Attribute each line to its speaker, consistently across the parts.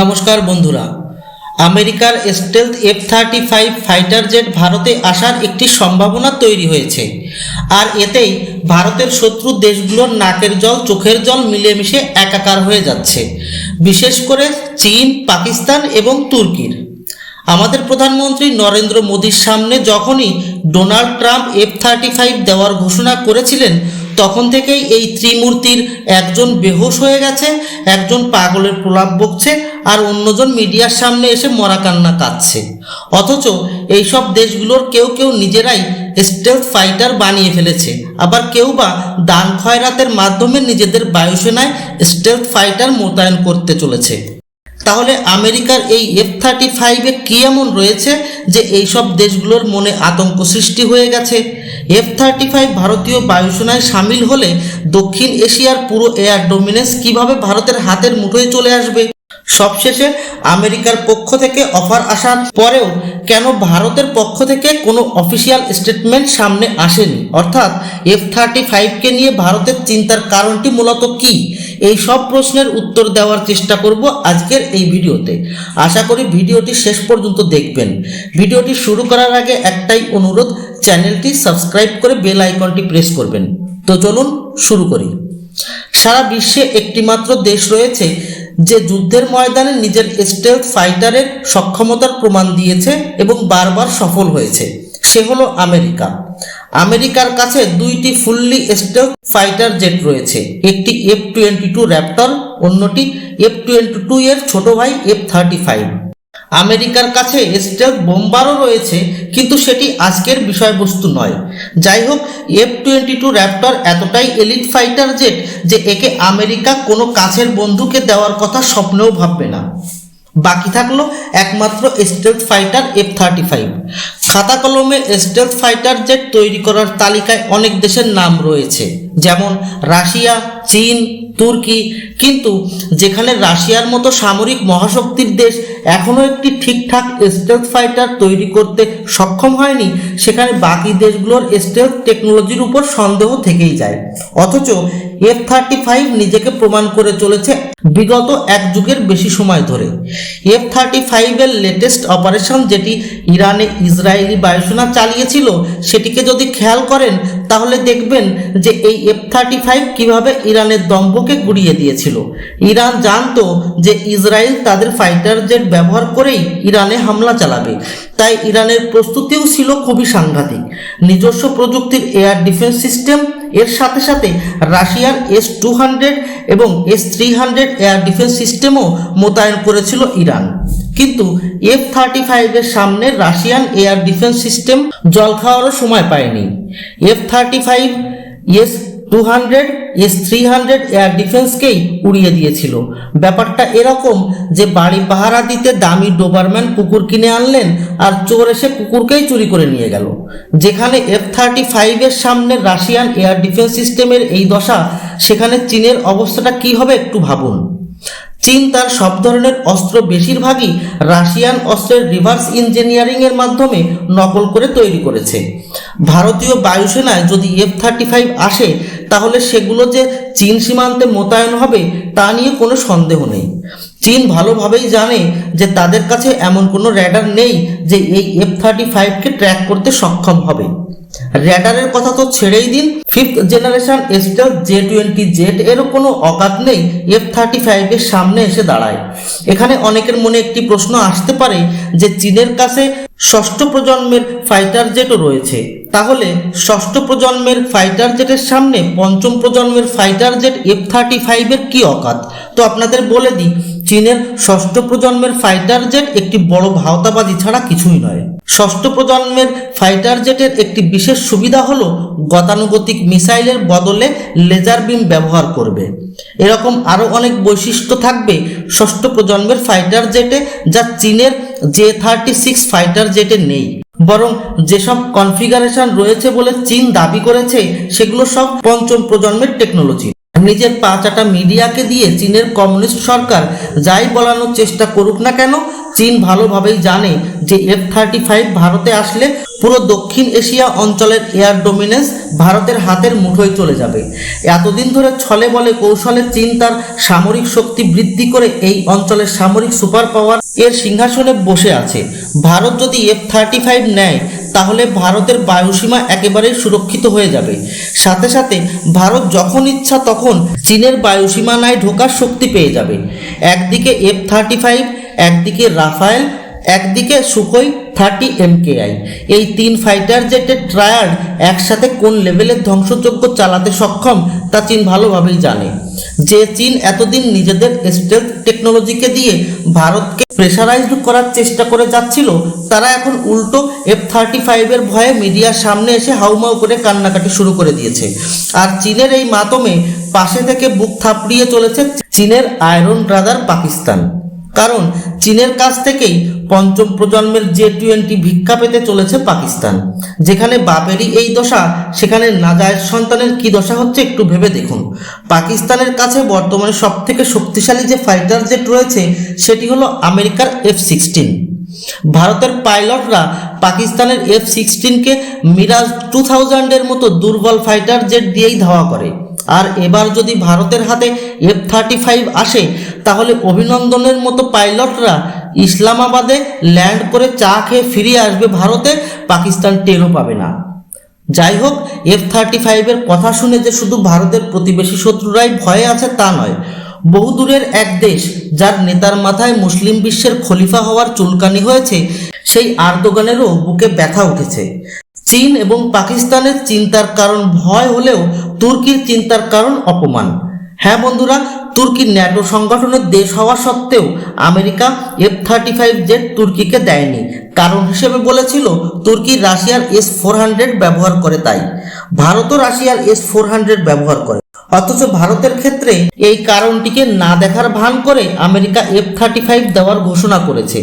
Speaker 1: নমস্কার বন্ধুরা। আমেরিকার stealth F thirty five fighter jet ভারতে আসার একটি সম্ভাবনা তৈরি হয়েছে। আর এতেই ভারতের শত্রু দেশগুলোর নাকের জল, চোখের জল মিলেমিশে একাকার হয়ে যাচ্ছে। বিশেষ করে চীন, পাকিস্তান এবং তুর্কির। আমাদের প্রধানমন্ত্রী নরেন্দ্র মোদীর সামনে যখনই Donald Trump F thirty five দেওয়ার ঘোষণা করেছিলেন, তখন থেকেই এই ত্রিমূর্তির একজন বেহোশ হয়ে গেছে, একজন পাগলের প্রলাপ বকছে আর অন্যজন মিডিয়ার সামনে এসে মরা কান্না কাঁদছে। অথচ এইসব দেশগুলোর কেউ কেউ নিজেরাই স্টেলথ ফাইটার বানিয়ে ফেলেছে। আবার কেউ বা দান খয়রাতের মাধ্যমে নিজেদের বায়ুসেনায় স্টেলথ ফাইটার মোতায়েন করতে চলেছে। তাহলে আমেরিকার এই এফ থার্টি ফাইভে কী এমন রয়েছে যে এইসব দেশগুলোর মনে আতঙ্ক সৃষ্টি হয়ে গেছে? এফ থার্টি ফাইভ ভারতীয় বায়ুসেনায় সামিল হলে দক্ষিণ এশিয়ার পুরো এয়ার ডোমিনেন্স কীভাবে ভারতের হাতের মুঠোয় চলে আসবে? সবশেষে আমেরিকার পক্ষ থেকে অফার আসার পরেও কেন ভারতের পক্ষ থেকে কোনো অফিসিয়াল স্টেটমেন্ট সামনে আসেনি? অর্থাৎ এফ থার্টি ফাইভকে নিয়ে ভারতের চিন্তার কারণটি মূলত কি? এই সব প্রশ্নের উত্তর দেওয়ার চেষ্টা করব আজকের এই ভিডিওতে। আশা করি ভিডিওটি শেষ পর্যন্ত দেখবেন। ভিডিওটি শুরু করার আগে একটাই অনুরোধ, চ্যানেলটি সাবস্ক্রাইব করে বেল আইকনটি প্রেস করবেন। তো চলুন শুরু করি। সারা বিশ্বে একটিমাত্র দেশ রয়েছে যে যুদ্ধের ময়দানে নিজের স্টেলথ ফাইটারের সক্ষমতার প্রমাণ দিয়েছে এবং বারবার সফল হয়েছে। সে হলো আমেরিকা। আমেরিকার কাছে দুইটি ফুললি স্টেলথ ফাইটার জেট রয়েছে। একটি এফ টোয়েন্টি টু র্যাপ্টর অন্যটি এফ টোয়েন্টি টু এর ছোট ভাই এফ থার্টি ফাইভ আমেরিকার কাছে স্টেলথ বোম্বারও রয়েছে, কিন্তু সেটি আজকের বিষয়বস্তু নয়। যাই হোক এফ টোয়েন্টি টু র্যাপ্টর এতটাই এলিট ফাইটার জেট যে একে আমেরিকা কোনো কাছের বন্ধুকে দেওয়ার কথা স্বপ্নেও ভাববে না। বাকি থাকল একমাত্র stealth fighter F thirty five খাতা কলমে স্টেলথ ফাইটার জেট তৈরি করার তালিকায় অনেক দেশের নাম রয়েছে, যেমন রাশিয়া, চীন তুর্কি কিন্তু যেখানে রাশিয়ার মতো সামরিক মহাশক্তির দেশ এখনও একটি ঠিকঠাক স্টেলথ ফাইটার তৈরি করতে সক্ষম হয়নি, সেখানে বাকি দেশগুলোর স্টেলথ টেকনোলজির উপর সন্দেহ থেকেই যায়। অথচ এফ থার্টি ফাইভ নিজেকে প্রমাণ করে চলেছে বিগত এক যুগের বেশি সময় ধরে। এফ থার্টি ফাইভের লেটেস্ট অপারেশন যেটি ইরানে ইসরায়েলি বায়ুসেনা চালিয়েছিল, সেটিকে যদি খেয়াল করেন, তাহলে দেখবেন যে এই এফ থার্টি ফাইভ কীভাবে ইরানের দম্ভকে গুড়িয়ে দিয়েছিল। ইরান জানতো যে ইসরায়েল তাদের ফাইটার জেট ব্যবহার করেই ইরানে হামলা চালাবে। তাই ইরানের প্রস্তুতিও ছিল খুবই সাংঘাতিক। নিজস্ব প্রযুক্তির এয়ার ডিফেন্স সিস্টেম, এর সাথে সাথে রাশিয়ার এস টু হান্ড্রেড এবং S three hundred air defence সিস্টেমও মোতায়েন করেছিল ইরান। কিন্তু এফ থার্টি ফাইভের সামনে রাশিয়ান এয়ার ডিফেন্স সিস্টেম জল খাওয়ারও সময় পায়নি। F thirty five, S two hundred S three hundred air ডিফেন্সকেই উড়িয়ে দিয়েছিল। ব্যাপারটা এরকম যে বাড়ি পাহারা দিতে দামি ডোবারম্যান কুকুর কিনে আনলেন আর চোর এসে কুকুরকেই চুরি করে নিয়ে গেল। যেখানে এফ থার্টি ফাইভের সামনে রাশিয়ান এয়ার ডিফেন্স সিস্টেমের এই দশা, সেখানে চীনের অবস্থাটা কি হবে একটু ভাবুন। চীন তার সব ধরনের অস্ত্র বেশিরভাগই রাশিয়ান অস্ত্রের রিভার্স ইঞ্জিনিয়ারিং এর মাধ্যমে নকল করে তৈরি করেছে। ভারতীয় বায়ুসেনায় যদি এফ থার্টি ফাইভ আসে, তাহলে সেগুলো যে চীন সীমান্তে মোতায়েন হবে, তা নিয়ে কোনো সন্দেহ নেই। চীন ভালোভাবেই জানে যে তাদের কাছে এমন কোনো র্যাডার নেই যে এই এফ থার্টি ফাইভকে ট্র্যাক করতে সক্ষম হবে। র্যাডারের কথা তো ছেড়েই দিন fifth generation stealth J twenty jet এরও কোনো অকাত নেই এফ থার্টি ফাইভের সামনে এসে দাঁড়ায়। এখানে অনেকের মনে একটি প্রশ্ন আসতে পারে যে চীনের কাছে ষষ্ঠ প্রজন্মের ফাইটার জেটও রয়েছে। তাহলে ষষ্ঠ প্রজন্মের ফাইটার জেটের সামনে পঞ্চম প্রজন্মের ফাইটার জেট এফ থার্টি ফাইভের কী অকাত তো আপনাদের বলে দিই চীনের ষষ্ঠ প্রজন্মের ফাইটার জেট একটি বড় ভাওতাবাজি ছাড়া কিছুই নয়। ষষ্ঠ প্রজন্মের ফাইটার জেটের একটি বিশেষ সুবিধা হলো গতানুগতিক মিসাইলের বদলে লেজার বিম ব্যবহার করবে। এরকম আরও অনেক বৈশিষ্ট্য থাকবে ষষ্ঠ প্রজন্মের ফাইটার জেটে যা চীনের জে থার্টি সিক্স ফাইটার জেটে নেই। বরং যেসব কনফিগারেশন রয়েছে বলে চীন দাবি করেছে, সেগুলো সব পঞ্চম প্রজন্মের টেকনোলজি নিজের পাঁচাটা মিডিয়াকে দিয়ে চীনের কমিউনিস্ট সরকার যাই বলানোর চেষ্টা করুক না কেন, চীন ভালোভাবেই জানে যে এফ থার্টি ফাইভ ভারতে আসলে পুরো দক্ষিণ এশিয়া অঞ্চলের এয়ার ডোমিনেন্স ভারতের হাতের মুঠোয় চলে যাবে। এতদিন ধরে ছলে বলে কৌশলে চীন তার সামরিক শক্তি বৃদ্ধি করে এই অঞ্চলের সামরিক সুপার পাওয়ার এর সিংহাসনে বসে আছে। ভারত যদি এফ থার্টি ফাইভ নেয় তাহলে ভারতের বায়ুসীমা একেবারেই সুরক্ষিত হয়ে যাবে। সাথে সাথে ভারত যখন ইচ্ছা তখন চীনের বায়ুসীমানায় ঢোকার শক্তি পেয়ে যাবে। একদিকে এফ থার্টি ফাইভ একদিকে রাফায়েল, একদিকে সুখোই থার্টি এম এমকেআই এই তিন ফাইটার জেটের ট্রায়াড একসাথে কোন লেভেলের ধ্বংসযজ্ঞ চালাতে সক্ষম তা চীন ভালোভাবেই জানে। যে চীন এতদিন নিজেদের স্টেলথ টেকনোলজিকে দিয়ে ভারতকে প্রেশারাইজড করার চেষ্টা করে যাচ্ছিল, তারা এখন উল্টো এফ থার্টি ফাইভের ভয়ে মিডিয়ার সামনে এসে হাউমাউ করে কান্নাকাটি শুরু করে দিয়েছে। আর চীনের এই মাতমে পাশে থেকে বুক থাপড়িয়ে চলেছে চীনের আয়রন ব্রাদার পাকিস্তান। কারণ চীনের কাছ থেকেই পঞ্চম প্রজন্মের জে টোয়েন্টি ভিক্ষা পেতে চলেছে পাকিস্তান। যেখানে বাপেরই এই দশা, সেখানে নাজায়েজ সন্তানের কি দশা হচ্ছে একটু ভেবে দেখুন। পাকিস্তানের কাছে বর্তমানে সব থেকে শক্তিশালী যে ফাইটার জেট রয়েছে, সেটি হলো আমেরিকার এফ সিক্সটিন। ভারতের পাইলটরা পাকিস্তানের এফ সিক্সটিনকে মিরাজ টু থাউজেন্ডের মতো দুর্বল ফাইটার জেট দিয়েই ধাওয়া করে। আর এবার যদি ভারতের হাতে এফ থার্টি ফাইভ আসে তাহলে অভিনন্দনের মতো পাইলটরা ইসলামাবাদে ল্যান্ড করে চা খেয়ে ফিরিয়ে আসবে ভারতে, পাকিস্তান টেরও পাবে না। যাই হোক এফ থার্টি ফাইভের কথা শুনে যে শুধু ভারতের প্রতিবেশী শত্রুরাই ভয়ে আছে তা নয় বহুদূরের এক দেশ যার নেতার মাথায় মুসলিম বিশ্বের খলিফা হওয়ার চুলকানি হয়েছে, সেই আর্দোগানেরও বুকে ব্যথা উঠেছে। চীন এবং পাকিস্তানের চিন্তার কারণ ভয় হলেও তুর্কির চিন্তার কারণ অপমান। হ্যাঁ বন্ধুরা, তুর্কি ন্যাটো সংগঠনের দেশ হওয়া সত্ত্বেও America F thirty five jet তুর্কিকে দেয়নি। কারণ হিসেবে বলেছিল, তুর্কি রাশিয়ার এস ফোর হান্ড্রেড ব্যবহার করে তাই। ভারতও রাশিয়ার এস ফোর হান্ড্রেড ব্যবহার করে। অথচ ভারতের ক্ষেত্রে এই কারণটিকে না দেখার ভান করে আমেরিকা এফ থার্টি ফাইভ দেওয়ার ঘোষণা করেছে।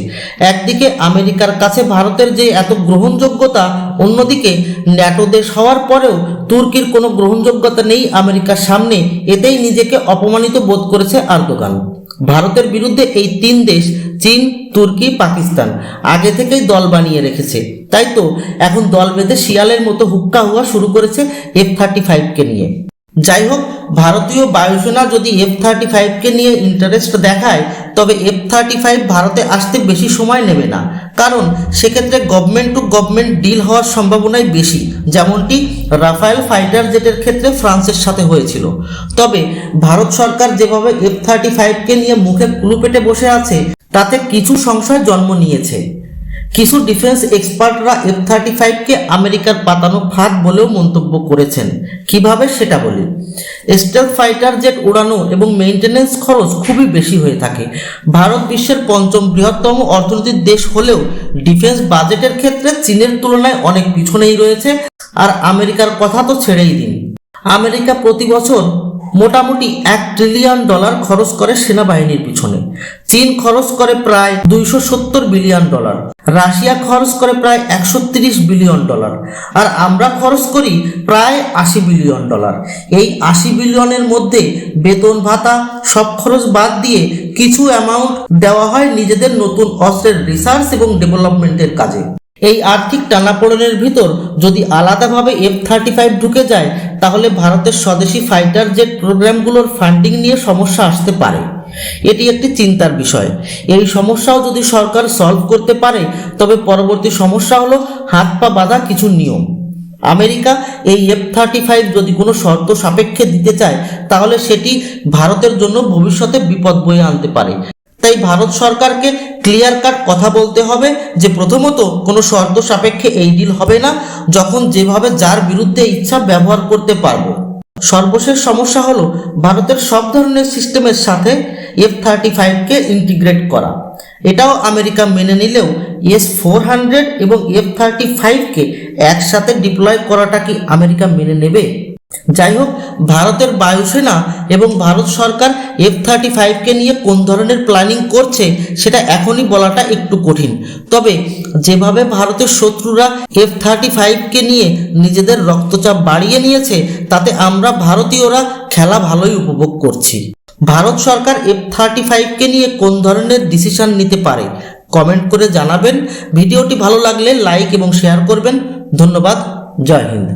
Speaker 1: একদিকে আমেরিকার কাছে ভারতের যে এত গ্রহণযোগ্যতা, অন্যদিকে ন্যাটো দেশ হওয়ার পরেও তুর্কির কোনো গ্রহণযোগ্যতা নেই আমেরিকার সামনে, এতেই নিজেকে অপমানিত বোধ করেছে আর্দোগান। ভারতের বিরুদ্ধে এই তিন দেশ, চীন, তুর্কি, পাকিস্তান, আগে থেকেই দল বানিয়ে রেখেছে। তাই তো, এখন দল বেঁধে শিয়ালের মতো হুক্কা হওয়া শুরু করেছে এফ থার্টি ফাইভকে নিয়ে। যাই হোক ভারতীয় বায়ুসেনা যদি এফ থার্টি ফাইভকে নিয়ে ইন্টারেস্ট দেখায়, তবে এফ থার্টি ফাইভ ভারতে আসতে বেশি সময় নেবে না। কারণ, সেক্ষেত্রে গভর্নমেন্ট টু গভর্নমেন্ট ডিল হওয়ার সম্ভাবনাই বেশি, যেমনটি রাফায়েল ফাইটার জেটের ক্ষেত্রে ফ্রান্সের সাথে হয়েছিল। তবে, ভারত সরকার যেভাবে এফ থার্টি ফাইভকে নিয়ে মুখে কুলু পেটে বসে আছে, তাতে কিছু সংশয় জন্ম নিয়েছে। কিছু ডিফেন্স এক্সপার্টরা এফ থার্টি ফাইভকে আমেরিকার পাতানো ফাঁদ বলেও মন্তব্য করেছেন। কীভাবে সেটা বলি? স্টেল ফাইটার জেট উড়ানো এবং মেইনটেনেন্স খরচ খুবই বেশি হয়ে থাকে। ভারত বিশ্বের পঞ্চম বৃহত্তম অর্থনৈতিক দেশ হলেও ডিফেন্স বাজেটের ক্ষেত্রে চীনের তুলনায় অনেক পিছনেই রয়েছে। আর আমেরিকার কথা তো ছেড়েই দিন। আমেরিকা প্রতি বছর মোটামুটি এক ট্রিলিয়ন ডলার খরচ করে সেনাবাহিনীর পিছনে। চীন খরচ করে প্রায় দুইশো সত্তর বিলিয়ন ডলার রাশিয়া খরচ করে প্রায় একশো তিরিশ বিলিয়ন ডলার আর আমরা খরচ করি প্রায় আশি বিলিয়ন ডলার এই আশি বিলিয়নের মধ্যে বেতন ভাতা সব খরচ বাদ দিয়ে কিছু অ্যামাউন্ট দেওয়া হয় নিজেদের নতুন অস্ত্রের রিসার্চ এবং ডেভেলপমেন্টের কাজে। এই আর্থিক টানাপোড়েনের ভিতর যদি আলাদাভাবে এফ থার্টি ফাইভ ঢুকে যায়, তাহলে ভারতের স্বদেশি ফাইটার জেট প্রোগ্রামগুলোর ফান্ডিং নিয়ে সমস্যা আসতে পারে। এটি একটি চিন্তার বিষয়। এই সমস্যাও যদি সরকার সলভ করতে পারে, তবে পরবর্তী সমস্যা হলো হাত পা বাঁধা কিছু নিয়ম। আমেরিকা এই এফ থার্টি ফাইভ যদি কোনো শর্ত সাপেক্ষে দিতে চায়, তাহলে সেটি ভারতের জন্য ভবিষ্যতে বিপদ বয়ে আনতে পারে। তাই ভারত সরকারকে ক্লিয়ার কাট কথা বলতে হবে যে প্রথমত কোনো শর্ত সাপেক্ষে এই ডিল হবে না, যখন যেভাবে যার বিরুদ্ধে ইচ্ছা ব্যবহার করতে পারব। সর্বশেষ সমস্যা হলো ভারতের সব ধরনের সিস্টেমের সাথে এফ থার্টি ফাইভকে ইন্টিগ্রেট করা। এটাও আমেরিকা মেনে নিলেও এস ফোর হান্ড্রেড এবং এফ থার্টি ফাইভকে একসাথে ডিপ্লয় করাটা কি আমেরিকা মেনে নেবে? যাই হোক ভারতের বায়ুসেনা এবং ভারত সরকার এফ থার্টি ফাইভকে নিয়ে কোন ধরনের প্ল্যানিং করছে সেটা এখনই বলাটা একটু কঠিন। তবে যেভাবে ভারতের শত্রুরা এফ থার্টি ফাইভকে নিয়ে নিজেদের রক্তচাপ বাড়িয়ে নিয়েছে, তাতে আমরা ভারতীয়রা খেলা ভালোই উপভোগ করছি। ভারত সরকার এফ থার্টি ফাইভকে নিয়ে কোন ধরনের ডিসিশন নিতে পারে কমেন্ট করে জানাবেন। ভিডিওটি ভালো লাগলে লাইক এবং শেয়ার করবেন। ধন্যবাদ, জয় হিন্দ।